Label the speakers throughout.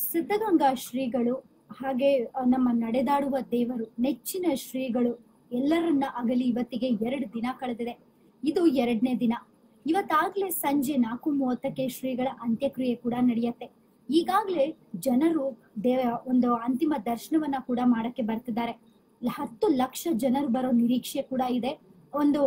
Speaker 1: ಸಿದ್ಧಗಂಗಾ ಶ್ರೀಗಳು ಹಾಗೆ ನಮ್ಮ ನಡೆದಾಡುವ ದೇವರು, ನೆಚ್ಚಿನ ಶ್ರೀಗಳು ಎಲ್ಲರನ್ನ ಅಗಲಿ ಇವತ್ತಿಗೆ ಎರಡು ದಿನ ಕಳೆದಿದೆ. ಇದು ಎರಡನೇ ದಿನ. ಇವತ್ತಾಗ್ಲೇ ಸಂಜೆ ನಾಲ್ಕು ಮೂವತ್ತಕ್ಕೆ ಶ್ರೀಗಳ ಅಂತ್ಯಕ್ರಿಯೆ ಕೂಡ ನಡೆಯುತ್ತೆ. ಈಗಾಗ್ಲೇ ಜನರು ದೇವ, ಒಂದು ಅಂತಿಮ ದರ್ಶನವನ್ನ ಕೂಡ ಮಾಡಕ್ಕೆ ಬರ್ತಿದ್ದಾರೆ. ಹತ್ತು ಲಕ್ಷ ಜನರು ಬರೋ ನಿರೀಕ್ಷೆ ಕೂಡ ಇದೆ. ಒಂದು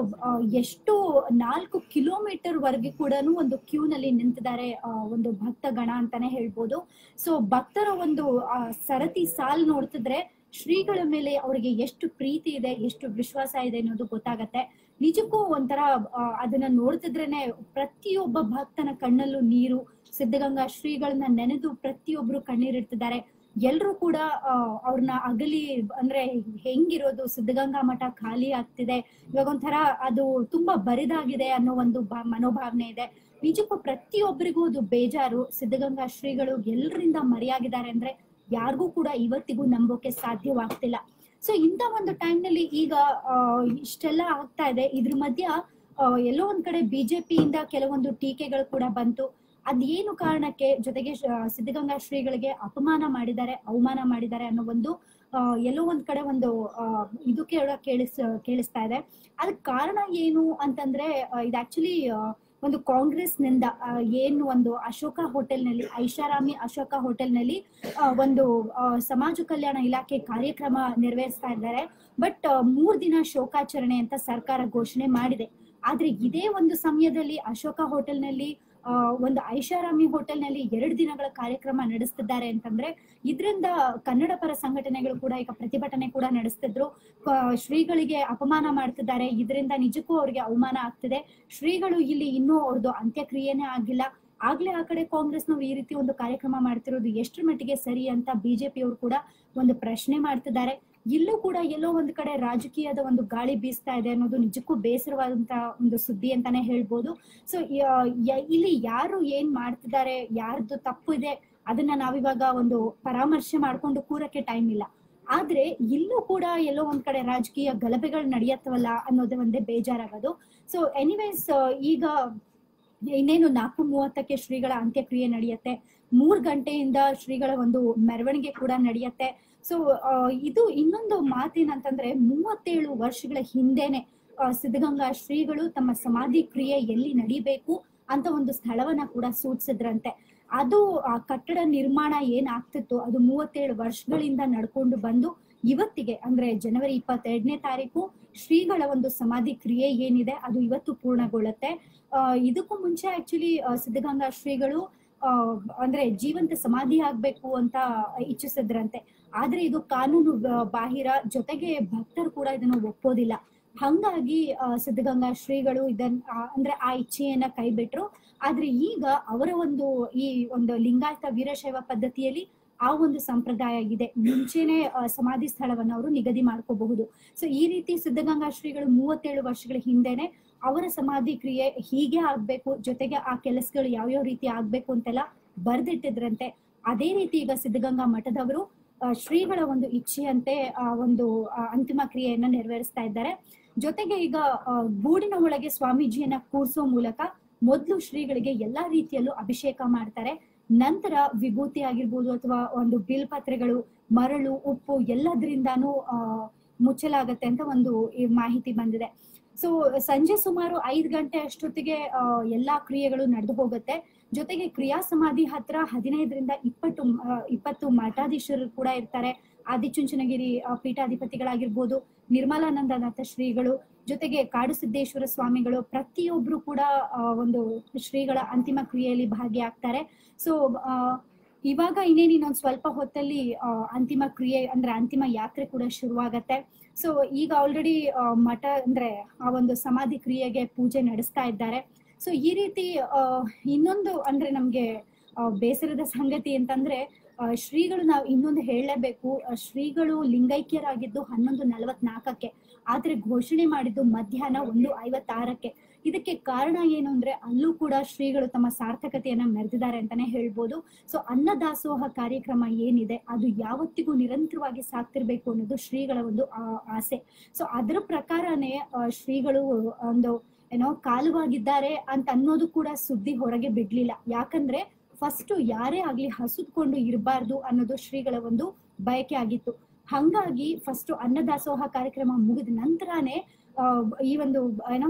Speaker 1: ಎಷ್ಟು ನಾಲ್ಕು ಕಿಲೋಮೀಟರ್ ವರೆಗೆ ಕೂಡ ಒಂದು ಕ್ಯೂ ನಲ್ಲಿ ನಿಂತಿದ್ದಾರೆ ಒಂದು ಭಕ್ತ ಗಣ ಅಂತಾನೆ ಹೇಳ್ಬೋದು. ಸೊ, ಭಕ್ತರ ಒಂದು ಸರತಿ ಸಾಲ್ ನೋಡ್ತಿದ್ರೆ ಶ್ರೀಗಳ ಮೇಲೆ ಅವರಿಗೆ ಎಷ್ಟು ಪ್ರೀತಿ ಇದೆ, ಎಷ್ಟು ವಿಶ್ವಾಸ ಇದೆ ಅನ್ನೋದು ಗೊತ್ತಾಗತ್ತೆ. ನಿಜಕ್ಕೂ ಒಂಥರ ಅದನ್ನ ನೋಡ್ತಿದ್ರೇನೆ ಪ್ರತಿಯೊಬ್ಬ ಭಕ್ತನ ಕಣ್ಣಲ್ಲೂ ನೀರು, ಸಿದ್ಧಗಂಗಾ ಶ್ರೀಗಳನ್ನ ನೆನೆದು ಪ್ರತಿಯೊಬ್ರು ಕಣ್ಣೀರಿಡ್ತಿದ್ದಾರೆ. ಎಲ್ರು ಕೂಡ ಅವ್ರನ್ನ ಅಗಲಿ, ಅಂದ್ರೆ ಹೆಂಗಿರೋದು, ಸಿದ್ಧಗಂಗಾ ಮಠ ಖಾಲಿ ಆಗ್ತಿದೆ. ಇವಾಗ ಒಂಥರ ಅದು ತುಂಬಾ ಬರಿದಾಗಿದೆ ಅನ್ನೋ ಒಂದು ಮನೋಭಾವನೆ ಇದೆ. ನಿಜಕ್ಕೂ ಪ್ರತಿಯೊಬ್ಬರಿಗೂ ಅದು ಬೇಜಾರು. ಸಿದ್ಧಗಂಗಾ ಶ್ರೀಗಳು ಎಲ್ಲರಿಂದ ಮರೆಯಾಗಿದ್ದಾರೆ ಅಂದ್ರೆ ಯಾರಿಗೂ ಕೂಡ ಇವತ್ತಿಗೂ ನಂಬೋಕೆ ಸಾಧ್ಯವಾಗ್ತಿಲ್ಲ. ಸೊ, ಇಂಥ ಒಂದು ಟೈಮ್ನಲ್ಲಿ ಈಗ ಇಷ್ಟೆಲ್ಲ ಆಗ್ತಾ ಇದೆ. ಇದ್ರ ಮಧ್ಯ ಎಲ್ಲೋ ಒಂದ್ ಕಡೆ ಬಿಜೆಪಿಯಿಂದ ಕೆಲವೊಂದು ಟೀಕೆಗಳು ಕೂಡ ಬಂತು. ಅದೇನು ಕಾರಣಕ್ಕೆ ಜೊತೆಗೆ ಸಿದ್ಧಗಂಗಾ ಶ್ರೀಗಳಿಗೆ ಅಪಮಾನ ಮಾಡಿದ್ದಾರೆ, ಅವಮಾನ ಮಾಡಿದ್ದಾರೆ ಅನ್ನೋ ಒಂದು ಎಲ್ಲೋ ಒಂದ್ ಕಡೆ ಒಂದು ಇದು ಕೇಳ, ಕೇಳಿಸ್, ಕೇಳಿಸ್ತಾ ಇದೆ. ಅದಕ್ಕೆ ಕಾರಣ ಏನು ಅಂತಂದ್ರೆ ಇದು ಆಕ್ಚುಲಿ ಒಂದು ಕಾಂಗ್ರೆಸ್ನಿಂದ ಏನು ಒಂದು ಅಶೋಕ ಹೋಟೆಲ್ನಲ್ಲಿ, ಐಷಾರಾಮಿ ಅಶೋಕ ಹೋಟೆಲ್ನಲ್ಲಿ ಒಂದು ಸಮಾಜ ಕಲ್ಯಾಣ ಇಲಾಖೆ ಕಾರ್ಯಕ್ರಮ ನೆರವೇರಿಸ್ತಾ ಇದ್ದಾರೆ. ಬಟ್ ಮೂರ್ ದಿನ ಶೋಕಾಚರಣೆ ಅಂತ ಸರ್ಕಾರ ಘೋಷಣೆ ಮಾಡಿದೆ. ಆದ್ರೆ ಇದೇ ಒಂದು ಸಮಯದಲ್ಲಿ ಅಶೋಕ ಹೋಟೆಲ್ನಲ್ಲಿ ಒಂದು ಐಷಾರಾಮಿ ಹೋಟೆಲ್ನಲ್ಲಿ ಎರಡು ದಿನಗಳ ಕಾರ್ಯಕ್ರಮ ನಡೆಸ್ತಿದ್ದಾರೆ ಅಂತಂದ್ರೆ, ಇದರಿಂದ ಕನ್ನಡ ಪರ ಸಂಘಟನೆಗಳು ಕೂಡ ಈಗ ಪ್ರತಿಭಟನೆ ಕೂಡ ನಡೆಸ್ತಿದ್ರು. ಶ್ರೀಗಳಿಗೆ ಅಪಮಾನ ಮಾಡ್ತಿದ್ದಾರೆ. ಇದರಿಂದ ನಿಜಕ್ಕೂ ಅವ್ರಿಗೆ ಅವಮಾನ ಆಗ್ತಿದೆ. ಶ್ರೀಗಳು ಇಲ್ಲಿ ಇನ್ನೂ ಅವ್ರದ್ದು ಅಂತ್ಯಕ್ರಿಯೆನೇ ಆಗಿಲ್ಲ. ಆಗ್ಲೇ ಆ ಕಡೆ ಕಾಂಗ್ರೆಸ್ ಕಾಂಗ್ರೆಸ್ನವ್ರು ಈ ರೀತಿ ಒಂದು ಕಾರ್ಯಕ್ರಮ ಮಾಡ್ತಿರೋದು ಎಷ್ಟರ ಮಟ್ಟಿಗೆ ಸರಿ ಅಂತ ಬಿಜೆಪಿ ಅವರು ಕೂಡ ಒಂದು ಪ್ರಶ್ನೆ ಮಾಡ್ತಿದ್ದಾರೆ. ಇಲ್ಲೂ ಕೂಡ ಎಲ್ಲೋ ಒಂದ್ ಕಡೆ ರಾಜಕೀಯದ ಒಂದು ಗಾಳಿ ಬೀಸ್ತಾ ಇದೆ ಅನ್ನೋದು ನಿಜಕ್ಕೂ ಬೇಸರವಾದಂತ ಒಂದು ಸುದ್ದಿ ಅಂತಾನೆ ಹೇಳ್ಬೋದು. ಸೊ ಇಲ್ಲಿ ಯಾರು ಏನ್ ಮಾಡ್ತಿದ್ದಾರೆ, ಯಾರ್ದು ತಪ್ಪು ಇದೆ, ಅದನ್ನ ನಾವಿವಾಗ ಒಂದು ಪರಾಮರ್ಶೆ ಮಾಡ್ಕೊಂಡು ಕೂರಕ್ಕೆ ಟೈಮ್ ಇಲ್ಲ. ಆದ್ರೆ ಇಲ್ಲೂ ಕೂಡ ಎಲ್ಲೋ ಒಂದ್ ಕಡೆ ರಾಜಕೀಯ ಗಲಭೆಗಳು ನಡೆಯತ್ತವಲ್ಲ ಅನ್ನೋದೇ ಒಂದೇ ಬೇಜಾರಾಗೋದು. ಸೊ ಎನಿವೇಸ್ ಈಗ ಇನ್ನೇನು ನಾಲ್ಕು ಮೂವತ್ತಕ್ಕೆ ಶ್ರೀಗಳ ಅಂತ್ಯಕ್ರಿಯೆ ನಡೆಯುತ್ತೆ. ಮೂರ್ ಗಂಟೆಯಿಂದ ಶ್ರೀಗಳ ಒಂದು ಮೆರವಣಿಗೆ ಕೂಡ ನಡೆಯುತ್ತೆ. ಸೊ ಇದು ಇನ್ನೊಂದು ಮಾತೇನಂತಂದ್ರೆ ಮೂವತ್ತೇಳು ವರ್ಷಗಳ ಹಿಂದೆನೆ ಸಿದ್ಧಗಂಗಾ ಶ್ರೀಗಳು ತಮ್ಮ ಸಮಾಧಿ ಕ್ರಿಯೆ ಎಲ್ಲಿ ನಡಿಬೇಕು ಅಂತ ಒಂದು ಸ್ಥಳವನ್ನ ಕೂಡ ಸೂಚಿಸಿದ್ರಂತೆ. ಅದು, ಆ ಕಟ್ಟಡ ನಿರ್ಮಾಣ ಏನಾಗ್ತಿತ್ತು? ಅದು ಮೂವತ್ತೇಳು ವರ್ಷಗಳಿಂದ ನಡ್ಕೊಂಡು ಬಂದು ಇವತ್ತಿಗೆ, ಅಂದ್ರೆ ಜನವರಿ ಇಪ್ಪತ್ತೆರಡನೇ ತಾರೀಕು, ಶ್ರೀಗಳ ಒಂದು ಸಮಾಧಿ ಕ್ರಿಯೆ ಏನಿದೆ, ಅದು ಇವತ್ತು ಪೂರ್ಣಗೊಳ್ಳುತ್ತೆ. ಇದಕ್ಕೂ ಮುಂಚೆ ಆಕ್ಚುಲಿ ಸಿದ್ಧಗಂಗಾ ಶ್ರೀಗಳು ಅಂದ್ರೆ ಜೀವಂತ ಸಮಾಧಿ ಆಗ್ಬೇಕು ಅಂತ ಇಚ್ಛಿಸಿದ್ರಂತೆ. ಆದ್ರೆ ಇದು ಕಾನೂನು ಬಾಹಿರ ಜೊತೆಗೆ ಭಕ್ತರು ಕೂಡ ಇದನ್ನು ಒಪ್ಪೋದಿಲ್ಲ. ಹಂಗಾಗಿ ಸಿದ್ಧಗಂಗಾ ಶ್ರೀಗಳು ಇದನ್ ಅಂದ್ರೆ ಆ ಇಚ್ಛೆಯನ್ನ ಕೈಬಿಟ್ರು. ಆದ್ರೆ ಈಗ ಅವರ ಒಂದು ಈ ಒಂದು ಲಿಂಗಾಯತ ವೀರಶೈವ ಪದ್ಧತಿಯಲ್ಲಿ ಆ ಒಂದು ಸಂಪ್ರದಾಯ ಇದೆ. ಮುಂಚೆನೆ ಸಮಾಧಿ ಸ್ಥಳವನ್ನು ಅವರು ನಿಗದಿ ಮಾಡ್ಕೋಬಹುದು. ಸೊ ಈ ರೀತಿ ಸಿದ್ಧಗಂಗಾ ಶ್ರೀಗಳು ಮೂವತ್ತೇಳು ವರ್ಷಗಳ ಹಿಂದೆನೆ ಅವರ ಸಮಾಧಿ ಕ್ರಿಯೆ ಹೀಗೆ ಆಗ್ಬೇಕು, ಜೊತೆಗೆ ಆ ಕೆಲಸಗಳು ಯಾವ್ಯಾವ ರೀತಿ ಆಗ್ಬೇಕು ಅಂತೆಲ್ಲ ಬರ್ದಿಟ್ಟಿದ್ರಂತೆ. ಅದೇ ರೀತಿ ಈಗ ಸಿದ್ಧಗಂಗಾ ಮಠದವರು ಶ್ರೀಗಳ ಒಂದು ಇಚ್ಛೆಯಂತೆ, ಆ, ಒಂದು ಅಂತಿಮ ಕ್ರಿಯೆಯನ್ನ ನೆರವೇರಿಸ್ತಾ ಇದ್ದಾರೆ. ಜೊತೆಗೆ ಈಗ ಗೂಡಿನ ಒಳಗೆ ಸ್ವಾಮೀಜಿಯನ್ನ ಕೂರಿಸೋ ಮೂಲಕ ಮೊದಲು ಶ್ರೀಗಳಿಗೆ ಎಲ್ಲಾ ರೀತಿಯಲ್ಲೂ ಅಭಿಷೇಕ ಮಾಡ್ತಾರೆ. ನಂತರ ವಿಭೂತಿ ಆಗಿರ್ಬೋದು ಅಥವಾ ಒಂದು ಬಿಲ್ ಪತ್ರೆಗಳು, ಮರಳು, ಉಪ್ಪು ಎಲ್ಲದರಿಂದಾನು ಮುಚ್ಚಲಾಗತ್ತೆ ಅಂತ ಒಂದು ಮಾಹಿತಿ ಬಂದಿದೆ. ಸೊ ಸಂಜೆ ಸುಮಾರು ಐದು ಗಂಟೆ ಅಷ್ಟೊತ್ತಿಗೆ ಎಲ್ಲಾ ಕ್ರಿಯೆಗಳು ನಡೆದು ಹೋಗುತ್ತೆ. ಜೊತೆಗೆ ಕ್ರಿಯಾ ಸಮಾಧಿ ಹತ್ರ ಹದಿನೈದರಿಂದ ಇಪ್ಪತ್ತು ಇಪ್ಪತ್ತು ಮಠಾಧೀಶರು ಕೂಡ ಇರ್ತಾರೆ. ಆದಿಚುಂಚನಗಿರಿ ಪೀಠಾಧಿಪತಿಗಳಾಗಿರ್ಬೋದು, ನಿರ್ಮಲಾನಂದನಾಥ ಶ್ರೀಗಳು ಜೊತೆಗೆ ಕಾಡು ಸಿದ್ದೇಶ್ವರ ಸ್ವಾಮಿಗಳು ಪ್ರತಿಯೊಬ್ರು ಕೂಡ ಒಂದು ಶ್ರೀಗಳ ಅಂತಿಮ ಕ್ರಿಯೆಯಲ್ಲಿ ಭಾಗಿಯಾಗ್ತಾರೆ. ಸೊ ಇವಾಗ ಇನ್ನೇನು ಇನ್ನೊಂದು ಸ್ವಲ್ಪ ಹೊತ್ತಲ್ಲಿ ಅಂತಿಮ ಕ್ರಿಯೆ ಅಂದ್ರೆ ಅಂತಿಮ ಯಾತ್ರೆ ಕೂಡ ಶುರುವಾಗತ್ತೆ. ಸೊ ಈಗ ಆಲ್ರೆಡಿ ಮಠ ಅಂದ್ರೆ ಆ ಒಂದು ಸಮಾಧಿ ಕ್ರಿಯೆಗೆ ಪೂಜೆ ನಡೆಸ್ತಾ ಇದ್ದಾರೆ. ಸೊ ಈ ರೀತಿ ಇನ್ನೊಂದು ಅಂದ್ರೆ ನಮ್ಗೆ ಬೇಸರದ ಸಂಗತಿ ಅಂತಂದ್ರೆ ಶ್ರೀಗಳು ನಾವು ಇನ್ನೊಂದು ಹೇಳಲೇಬೇಕು. ಶ್ರೀಗಳು ಲಿಂಗೈಕ್ಯರಾಗಿದ್ದು ಹನ್ನೊಂದು ನಲವತ್ನಾಲ್ಕಕ್ಕೆ ಆದ್ರೆ ಘೋಷಣೆ ಮಾಡಿದ್ದು ಮಧ್ಯಾಹ್ನ ಒಂದು ಐವತ್ತಾರಕ್ಕೆ. ಇದಕ್ಕೆ ಕಾರಣ ಏನು ಅಂದ್ರೆ ಅಲ್ಲೂ ಕೂಡ ಶ್ರೀಗಳು ತಮ್ಮ ಸಾರ್ಥಕತೆಯನ್ನ ಮೆರೆದಿದ್ದಾರೆ ಅಂತಾನೆ ಹೇಳ್ಬೋದು. ಸೊ ಅನ್ನದಾಸೋಹ ಕಾರ್ಯಕ್ರಮ ಏನಿದೆ, ಅದು ಯಾವತ್ತಿಗೂ ನಿರಂತರವಾಗಿ ಸಾಕ್ತಿರ್ಬೇಕು ಅನ್ನೋದು ಶ್ರೀಗಳ ಒಂದು ಆಸೆ. ಸೊ ಅದರ ಪ್ರಕಾರನೇ ಶ್ರೀಗಳು, ಒಂದು, ಏನೋ ಕಾಲುವಾಗಿದ್ದಾರೆ ಅಂತ ಅನ್ನೋದು ಕೂಡ ಸುದ್ದಿ ಹೊರಗೆ ಬಿಡ್ಲಿಲ್ಲ. ಯಾಕಂದ್ರೆ ಫಸ್ಟ್ ಯಾರೇ ಆಗ್ಲಿ ಹಸುದ್ಕೊಂಡು ಇರಬಾರ್ದು ಅನ್ನೋದು ಶ್ರೀಗಳ ಒಂದು ಬಯಕೆ ಆಗಿತ್ತು. ಹಂಗಾಗಿ ಫಸ್ಟ್ ಅನ್ನದಾಸೋಹ ಕಾರ್ಯಕ್ರಮ ಮುಗಿದ ನಂತರನೇ ಈ ಒಂದು, ಏನೋ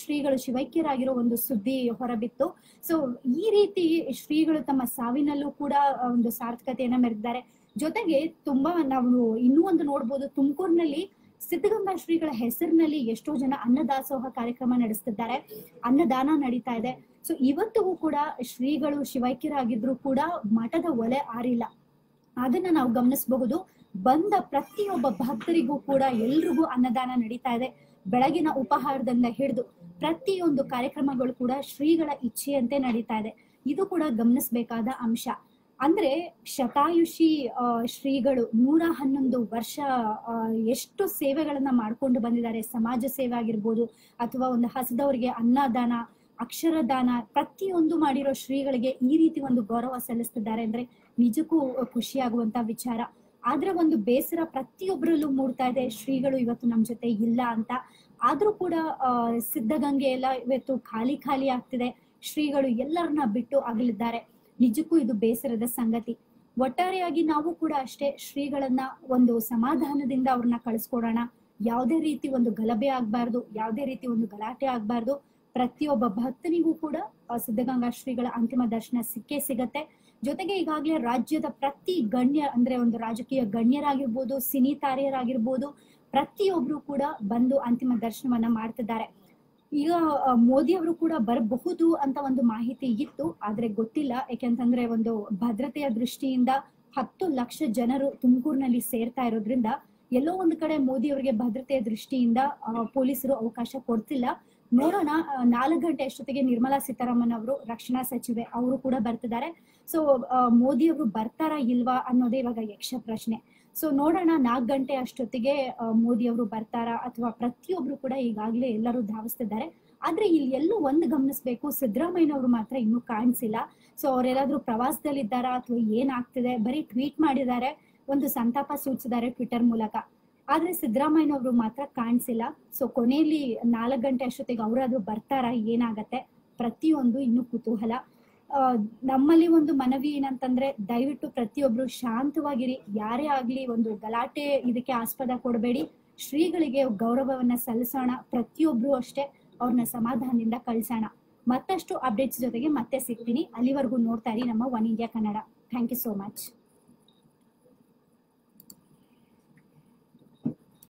Speaker 1: ಶ್ರೀಗಳು ಶಿವೈಕ್ಯರಾಗಿರೋ ಒಂದು ಸುದ್ದಿ ಹೊರಬಿತ್ತು. ಸೊ ಈ ರೀತಿ ಶ್ರೀಗಳು ತಮ್ಮ ಸಾವಿನಲ್ಲೂ ಕೂಡ ಒಂದು ಸಾರ್ಥಕತೆಯನ್ನ ಮೆರೆದಿದ್ದಾರೆ. ಜೊತೆಗೆ ತುಂಬಾ ನಾವು ಇನ್ನೂ ಒಂದು ನೋಡ್ಬೋದು, ತುಮಕೂರಿನಲ್ಲಿ ಸಿದ್ಧಗಂಗಾ ಶ್ರೀಗಳ ಹೆಸರಿನಲ್ಲಿ ಎಷ್ಟೋ ಜನ ಅನ್ನದಾಸೋಹ ಕಾರ್ಯಕ್ರಮ ನಡೆಸ್ತಿದ್ದಾರೆ, ಅನ್ನದಾನ ನಡೀತಾ ಇದೆ. ಸೊ ಇವತ್ತಿಗೂ ಕೂಡ ಶ್ರೀಗಳು ಶಿವೈಕ್ಯರಾಗಿದ್ರು ಕೂಡ ಮಠದ ಒಲೆ ಆರಿಲ್ಲ. ಅದನ್ನ ನಾವು ಗಮನಿಸಬಹುದು. ಬಂದ ಪ್ರತಿಯೊಬ್ಬ ಭಕ್ತರಿಗೂ ಕೂಡ ಎಲ್ರಿಗೂ ಅನ್ನದಾನ ನಡೀತಾ ಇದೆ. ಬೆಳಗಿನ ಉಪಹಾರದಿಂದ ಹಿಡಿದು ಪ್ರತಿಯೊಂದು ಕಾರ್ಯಕ್ರಮಗಳು ಕೂಡ ಶ್ರೀಗಳ ಇಚ್ಛೆಯಂತೆ ನಡೀತಾ ಇದೆ. ಇದು ಕೂಡ ಗಮನಿಸಬೇಕಾದ ಅಂಶ. ಅಂದ್ರೆ ಶತಾಯುಷಿ ಶ್ರೀಗಳು ನೂರ ಹನ್ನೊಂದು ವರ್ಷ ಎಷ್ಟು ಸೇವೆಗಳನ್ನ ಮಾಡ್ಕೊಂಡು ಬಂದಿದ್ದಾರೆ. ಸಮಾಜ ಸೇವೆ ಆಗಿರ್ಬೋದು ಅಥವಾ ಒಂದು ಹಸದವರಿಗೆ ಅನ್ನದಾನ, ಅಕ್ಷರದಾನ ಪ್ರತಿಯೊಂದು ಮಾಡಿರೋ ಶ್ರೀಗಳಿಗೆ ಈ ರೀತಿ ಒಂದು ಗೌರವ ಸಲ್ಲಿಸ್ತಿದ್ದಾರೆ ಅಂದ್ರೆ ನಿಜಕ್ಕೂ ಖುಷಿಯಾಗುವಂತ ವಿಚಾರ. ಆದ್ರೆ ಒಂದು ಬೇಸರ ಪ್ರತಿಯೊಬ್ಬರಲ್ಲೂ ಮೂಡ್ತಾ ಇದೆ. ಶ್ರೀಗಳು ಇವತ್ತು ನಮ್ ಜೊತೆ ಇಲ್ಲ ಅಂತ. ಆದ್ರೂ ಕೂಡ ಸಿದ್ಧಗಂಗೆ ಎಲ್ಲ ಇವತ್ತು ಖಾಲಿ ಖಾಲಿ ಆಗ್ತಿದೆ. ಶ್ರೀಗಳು ಎಲ್ಲರನ್ನ ಬಿಟ್ಟು ಅಗಲಿದ್ದಾರೆ. ನಿಜಕ್ಕೂ ಇದು ಬೇಸರದ ಸಂಗತಿ. ಒಟ್ಟಾರೆಯಾಗಿ ನಾವು ಕೂಡ ಅಷ್ಟೇ ಶ್ರೀಗಳನ್ನ ಒಂದು ಸಮಾಧಾನದಿಂದ ಅವ್ರನ್ನ ಕಳಿಸ್ಕೊಡೋಣ. ಯಾವುದೇ ರೀತಿ ಒಂದು ಗಲಭೆ ಆಗ್ಬಾರ್ದು, ಯಾವುದೇ ರೀತಿ ಒಂದು ಗಲಾಟೆ ಆಗ್ಬಾರ್ದು. ಪ್ರತಿಯೊಬ್ಬ ಭಕ್ತನಿಗೂ ಕೂಡ ಸಿದ್ಧಗಂಗಾ ಶ್ರೀಗಳ ಅಂತಿಮ ದರ್ಶನ ಸಿಕ್ಕೇ ಸಿಗತ್ತೆ. ಜೊತೆಗೆ ಈಗಾಗಲೇ ರಾಜ್ಯದ ಪ್ರತಿ ಗಣ್ಯ ಅಂದ್ರೆ ಒಂದು ರಾಜಕೀಯ ಗಣ್ಯರಾಗಿರ್ಬೋದು, ಸಿನಿ ತಾರೆಯರಾಗಿರ್ಬೋದು, ಪ್ರತಿಯೊಬ್ರು ಕೂಡ ಬಂದು ಅಂತಿಮ ದರ್ಶನವನ್ನ ಮಾಡ್ತಿದ್ದಾರೆ. ಈಗ ಮೋದಿ ಅವರು ಕೂಡ ಬರಬಹುದು ಅಂತ ಒಂದು ಮಾಹಿತಿ ಇತ್ತು. ಆದ್ರೆ ಗೊತ್ತಿಲ್ಲ. ಯಾಕೆಂತಂದ್ರೆ ಒಂದು ಭದ್ರತೆಯ ದೃಷ್ಟಿಯಿಂದ ಹತ್ತು ಲಕ್ಷ ಜನರು ತುಮಕೂರಿನಲ್ಲಿ ಸೇರ್ತಾ ಇರೋದ್ರಿಂದ ಎಲ್ಲೋ ಒಂದು ಕಡೆ ಮೋದಿ ಅವರಿಗೆ ಭದ್ರತೆಯ ದೃಷ್ಟಿಯಿಂದ ಪೊಲೀಸರು ಅವಕಾಶ ಕೊಡ್ತಿಲ್ಲ. ನೋಡೋಣ ನಾಲ್ಕು ಗಂಟೆ ಅಷ್ಟೊತ್ತಿಗೆ ನಿರ್ಮಲಾ ಸೀತಾರಾಮನ್ ಅವರು ರಕ್ಷಣಾ ಸಚಿವೆ ಅವರು ಕೂಡ ಬರ್ತಿದ್ದಾರೆ. ಸೊ ಮೋದಿ ಅವರು ಬರ್ತಾರಾ ಇಲ್ವಾ ಅನ್ನೋದೇ ಇವಾಗ ಯಕ್ಷ ಪ್ರಶ್ನೆ ಸೊ ನೋಡೋಣ, ನಾಲ್ಕು ಗಂಟೆ ಅಷ್ಟೊತ್ತಿಗೆ ಮೋದಿ ಅವರು ಬರ್ತಾರಾ ಅಥವಾ ಪ್ರತಿಯೊಬ್ರು ಕೂಡ ಈಗಾಗಲೇ ಎಲ್ಲರೂ ಧಾವಿಸ್ತಿದ್ದಾರೆ. ಆದ್ರೆ ಇಲ್ಲಿ ಎಲ್ಲೂ ಒಂದು ಗಮನಿಸ್ಬೇಕು, ಸಿದ್ದರಾಮಯ್ಯನವರು ಮಾತ್ರ ಇನ್ನೂ ಕಾಣಿಸಿಲ್ಲ. ಸೊ ಅವರೆಲ್ಲಾದ್ರೂ ಪ್ರವಾಸದಲ್ಲಿದ್ದಾರಾ ಅಥವಾ ಏನಾಗ್ತಿದೆ? ಬರೀ ಟ್ವೀಟ್ ಮಾಡಿದ್ದಾರೆ, ಒಂದು ಸಂತಾಪ ಸೂಚಿಸಿದ್ದಾರೆ ಟ್ವಿಟರ್ ಮೂಲಕ. ಆದ್ರೆ ಸಿದ್ದರಾಮಯ್ಯನವರು ಮಾತ್ರ ಕಾಣಿಸಿಲ್ಲ. ಸೊ ಕೊನೆಯಲ್ಲಿ ನಾಲ್ಕು ಗಂಟೆ ಅಷ್ಟೊತ್ತಿಗೆ ಅವರಾದ್ರೂ ಬರ್ತಾರಾ, ಏನಾಗತ್ತೆ? ಪ್ರತಿಯೊಂದು ಇನ್ನು ಕುತೂಹಲ. ನಮ್ಮಲ್ಲಿ ಒಂದು ಮನವಿ ಏನಂತಂದ್ರೆ ದಯವಿಟ್ಟು ಪ್ರತಿಯೊಬ್ರು ಶಾಂತವಾಗಿರಿ. ಯಾರೇ ಆಗ್ಲಿ ಒಂದು ಗಲಾಟೆ ಇದಕ್ಕೆ ಆಸ್ಪದ ಕೊಡಬೇಡಿ. ಶ್ರೀಗಳಿಗೆ ಗೌರವವನ್ನ ಸಲ್ಲಿಸೋಣ. ಪ್ರತಿಯೊಬ್ರು ಅಷ್ಟೇ ಅವ್ರನ್ನ ಸಮಾಧಾನದಿಂದ ಕಳ್ಸೋಣ. ಮತ್ತಷ್ಟು ಅಪ್ಡೇಟ್ಸ್ ಜೊತೆಗೆ ಮತ್ತೆ ಸಿಗ್ತೀನಿ. ಅಲ್ಲಿವರೆಗೂ ನೋಡ್ತಾ ಇರಿ ನಮ್ಮ one India Kannada thank you so much